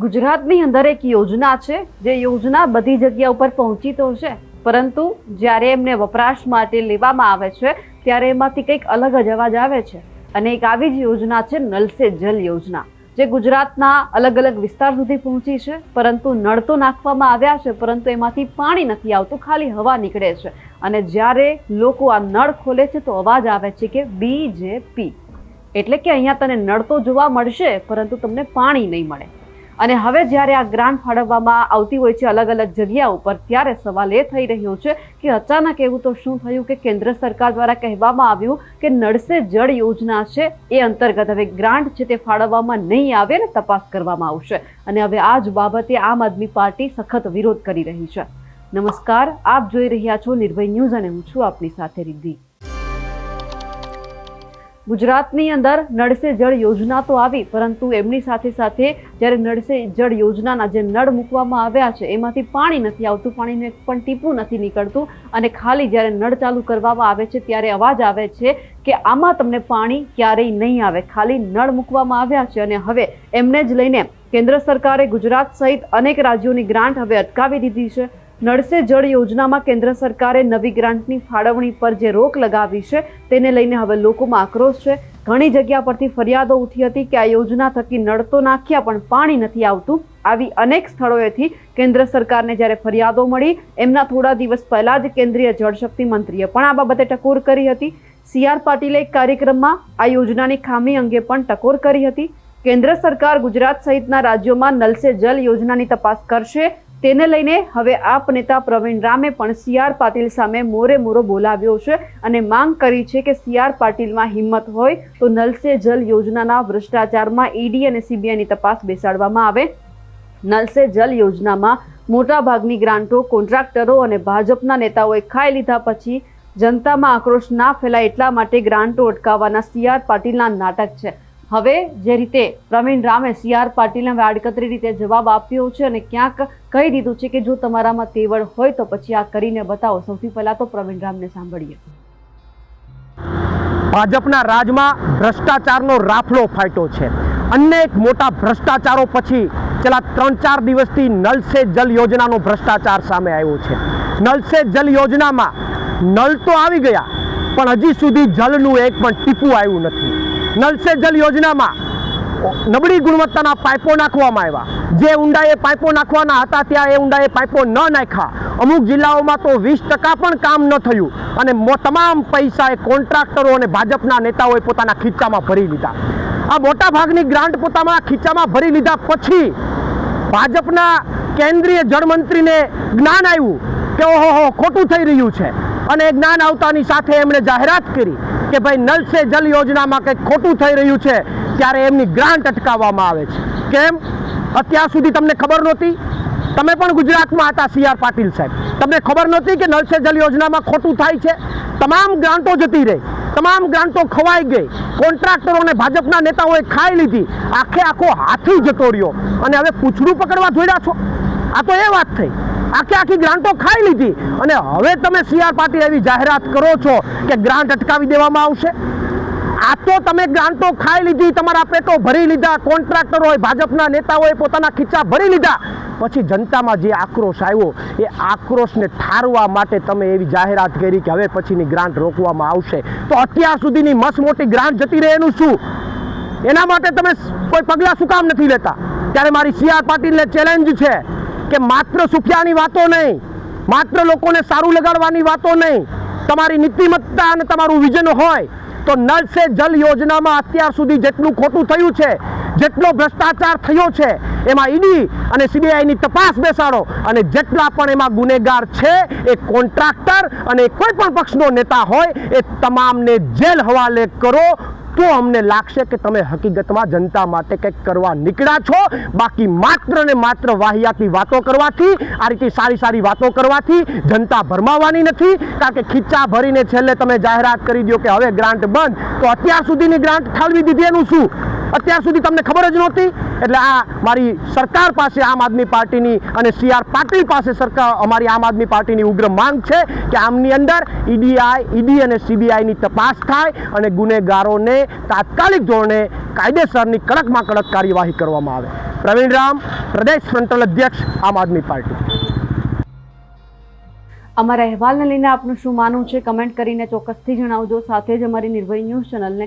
ગુજરાતની અંદર એક યોજના છે. જે યોજના બધી જગ્યા ઉપર પહોંચી તો છે, પરંતુ જ્યારે એમને વપરાશ માટે લેવામાં આવે છે, ત્યારે એમાંથી કંઈક અલગ જ અવાજ આવે છે. અને એક આવી જ યોજના છે નલ સે જલ યોજના, જે ગુજરાતના અલગ અલગ વિસ્તાર સુધી પહોંચી છે, પરંતુ નળ તો નાખવામાં આવ્યા છે, પરંતુ એમાંથી પાણી નથી આવતું, ખાલી હવા નીકળે છે. અને જ્યારે લોકો આ નળ ખોલે છે, તો અવાજ આવે છે કે બીજેપી એટલે કે અહીંયા તને નળ તો જોવા મળશે, પરંતુ તમને પાણી નહીં મળે. અને હવે જ્યારે આ ગ્રાન્ટ ફાળવવામાં આવતી હોય છે અલગ અલગ જગ્યા ઉપર, ત્યારે સવાલ એ થઈ રહ્યો છે કે અચાનક એવું તો શું થયું કે કેન્દ્ર સરકાર દ્વારા કહેવામાં આવ્યું કે નળસે જળ યોજના છે, એ અંતર્ગત હવે ગ્રાન્ટ છે તે ફાળવવામાં નહીં આવે ને તપાસ કરવામાં આવશે. અને હવે આ જ બાબતે આમ આદમી પાર્ટી સખત વિરોધ કરી રહી છે. નમસ્કાર, આપ જોઈ રહ્યા છો નિર્ભય ન્યૂઝ અને હું છું આપની સાથે રિદ્ધિ. ગુજરાતની અંદર નળસે જળ યોજના તો આવી, પરંતુ એમની સાથે સાથે જ્યારે નળસે જળ યોજનાના જે નળ મૂકવામાં આવ્યા છે, એમાંથી પાણી નથી આવતું, પાણીનું પણ ટીપું નથી નીકળતું અને ખાલી જ્યારે નળ ચાલુ કરવામાં આવે છે, ત્યારે અવાજ આવે છે કે આમાં તમને પાણી ક્યારેય નહીં આવે. ખાલી નળ મૂકવામાં આવ્યા છે અને હવે એમને જ લઈને કેન્દ્ર સરકારે ગુજરાત સહિત અનેક રાજ્યોની ગ્રાન્ટ હવે અટકાવી દીધી છે. નળ સે જળ યોજનામાં કેન્દ્ર સરકારે નવી ગ્રાન્ટની ફાળવણી પર જે રોક લગાવી છે, તેને લઈને હવે લોકોમાં આક્રોશ છે. ઘણી જગ્યા પરથી ફરિયાદો ઉઠી હતી કે આ યોજના થકી નળ તો નાખ્યા પણ પાણી નથી આવતું. આવી અનેક સ્થળોએથી કેન્દ્ર સરકારને જ્યારે ફરિયાદો મળી, એમના થોડા દિવસ પહેલાં જ કેન્દ્રીય જળશક્તિ મંત્રીએ પણ આ બાબતે ટકોર કરી હતી. સી આર પાટીલે એક કાર્યક્રમમાં આ યોજનાની ખામી અંગે પણ ટકોર કરી હતી. કેન્દ્ર સરકાર ગુજરાત સહિતના રાજ્યોમાં નલસે જલ યોજનાની તપાસ કરશે. તેને લઈને હવે આપ નેતા પ્રવીણ રામે પણ સી આર પાટીલ સામે મોરે મોરો બોલાવ્યો છે અને માંગ કરી છે કે સી આર પાટીલમાં હિંમત હોય તો નલ સે જલ યોજનાના ભ્રષ્ટાચારમાં ઈડી અને સીબીઆઈની તપાસ બેસાડવામાં આવે. નલ સે જલ યોજનામાં મોટાભાગની ગ્રાન્ટો કોન્ટ્રાક્ટરો અને ભાજપના નેતાઓએ ખાઈ લીધા પછી જનતામાં આક્રોશ ના ફેલાય એટલા માટે ગ્રાન્ટો અટકાવવાના સી આર પાટીલના નાટક છે. હવે જે રીતે પ્રવીણ રામે સી આર પાટીલને હવે આડકતરી રીતે જવાબ આપ્યો છે અને ક્યાંક કહી દીધું છે કે જો તમારામાં તેવડ હોય તો પછી આ કરીને બતાવો. સૌથી પહેલાં તો પ્રવીણ રામને સાંભળીએ. ભાજપના રાજમાં ભ્રષ્ટાચારનો રાફડો ફાટ્યો છે. અનેક મોટા ભ્રષ્ટાચારો પછી છેલ્લા ત્રણ ચાર દિવસથી નલ સે જલ યોજનાનો ભ્રષ્ટાચાર સામે આવ્યો છે. નલ સે જલ યોજનામાં નલ તો આવી ગયા, પણ હજી સુધી જલનું એક પણ ટીપું આવ્યું નથી. નલ સે જલ યોજનામાં નબળી ગુણવત્તાના પાઇપો નાખવામાં આવ્યા. જે ઊંડાએ પાઇપો નાખવાના હતા ત્યાં એ ઊંડાએ પાઇપો ન નાખ્યા. અમુક જિલ્લાઓમાં તો વીસ ટકા પણ કામ ન થયું અને તમામ પૈસા એ કોન્ટ્રાક્ટરો અને ભાજપના નેતાઓએ પોતાના ખીચામાં ભરી લીધા. આ મોટા ભાગની ગ્રાન્ટ પોતાના ખીચામાં ભરી લીધા પછી ભાજપના કેન્દ્રીય જળમંત્રીને જ્ઞાન આવ્યું કે ઓહો ખોટું થઈ રહ્યું છે. અને જ્ઞાન આવતાની સાથે એમણે જાહેરાત કરી કે ભાઈ નલ સે જલ યોજનામાં કંઈક ખોટું થઈ રહ્યું છે, ત્યારે એમની ગ્રાન્ટ અટકાવવામાં આવે છે. કેમ? અત્યાર સુધી તમને ખબર નહોતી? તમે પણ ગુજરાતમાં હતા, સી આર પાટીલ સાહેબ. તમને ખબર નહોતી કે નલ સે જલ યોજનામાં ખોટું થાય છે? તમામ ગ્રાન્ટો જતી રહી. તમામ ગ્રાન્ટો ખવાઈ ગઈ. કોન્ટ્રાક્ટરોને ભાજપના નેતાઓએ ખાઈ લીધી. આખે આખો હાથી જતો રહ્યો. અને હવે પૂછડું પકડવા જોડ્યા છો? આ તો એ વાત થઈ. આખી આખી ગ્રાન્ટો ખાઈ લીધી. અને હવે તમે સી આર પાટીલ એવી જાહેરાત કરો છો કે ગ્રાન્ટ અટકાવી દેવામાં આવશે? આ તો તમે ગ્રાન્ટો ખાઈ લીધી, તમારા પેટો ભરી લીધા કોન્ટ્રાક્ટરોએ ભાજપના નેતાઓએ પોતાના ખીચા ભરી લીધા. પછી જનતામાં જે આક્રોશ આવ્યો, એ આક્રોશને ઠારવા માટે તમે એવી જાહેરાત કરી કે હવે પછીની ગ્રાન્ટ રોકવામાં આવશે. તો અત્યાર સુધીની મસ્ત મોટી ગ્રાન્ટ જતી રહે એનું શું? એના માટે તમે કોઈ પગલાં શું કામ નથી લેતા? ત્યારે મારી સી આર પાટીલને ચેલેન્જ છે. કે માત્ર સુફિયાની વાતો નહીં, માત્ર લોકોને સારું લગાડવાની વાતો નહીં, તમારી નીતિમત્તા અને તમારું વિઝન હોય તો નળ સે જલ યોજનામાં અત્યાર સુધી જેટલું ખોટું થયું છે, જેટલો ભ્રષ્ટાચાર થયો છે, એમાં ઈડી અને સીબીઆઈની તપાસ બેસાડો અને જેટલા પણ એમાં ગુનેગાર છે, એ કોન્ટ્રાક્ટર અને કોઈ પણ પક્ષનો નેતા હોય, એ તમામને જેલ હવાલે કરો તો અમને લાગશે કે તમે હકીકતમાં જનતા માટે કંઈક કરવા નીકળ્યા છો. બાકી માત્ર ને માત્ર વાહિયાતી વાતો કરવાથી, આ રીતે સારી સારી વાતો કરવાથી જનતા ભરમાવાની નથી. કારણ કે ખીચા ભરીને છેલ્લે તમે જાહેરાત કરી દો કે હવે ગ્રાન્ટ બંધ. તો અત્યાર સુધીની ગ્રાન્ટ ઠાલવી દીધી એનું શું? અત્યાર સુધી તમને ખબર જ નહોતી. એટલે આ મારી સરકાર પાસે આમ આદમી પાર્ટીની અને સી આર પાટીલ પાસે સરકાર અમારી આમ આદમી પાર્ટીની ઉગ્ર માંગ છે કે આમની અંદર ઈડીઆઈ ઈડી અને સીબીઆઈની તપાસ થાય અને ગુનેગારોને તાત્કાલિક ધોરણે કાયદેસરની કડકમાં કડક કાર્યવાહી કરવામાં આવે. પ્રવીણ રામ, પ્રદેશ ફ્રન્ટલ અધ્યક્ષ, આમ આદમી પાર્ટી. અમારા અહેવાલને લઈને આપનું શું માનવું છે? કમેન્ટ કરીને ચોક્કસથી જણાવજો. સાથે જ અમારી નિર્ભય ન્યૂઝ ચેનલને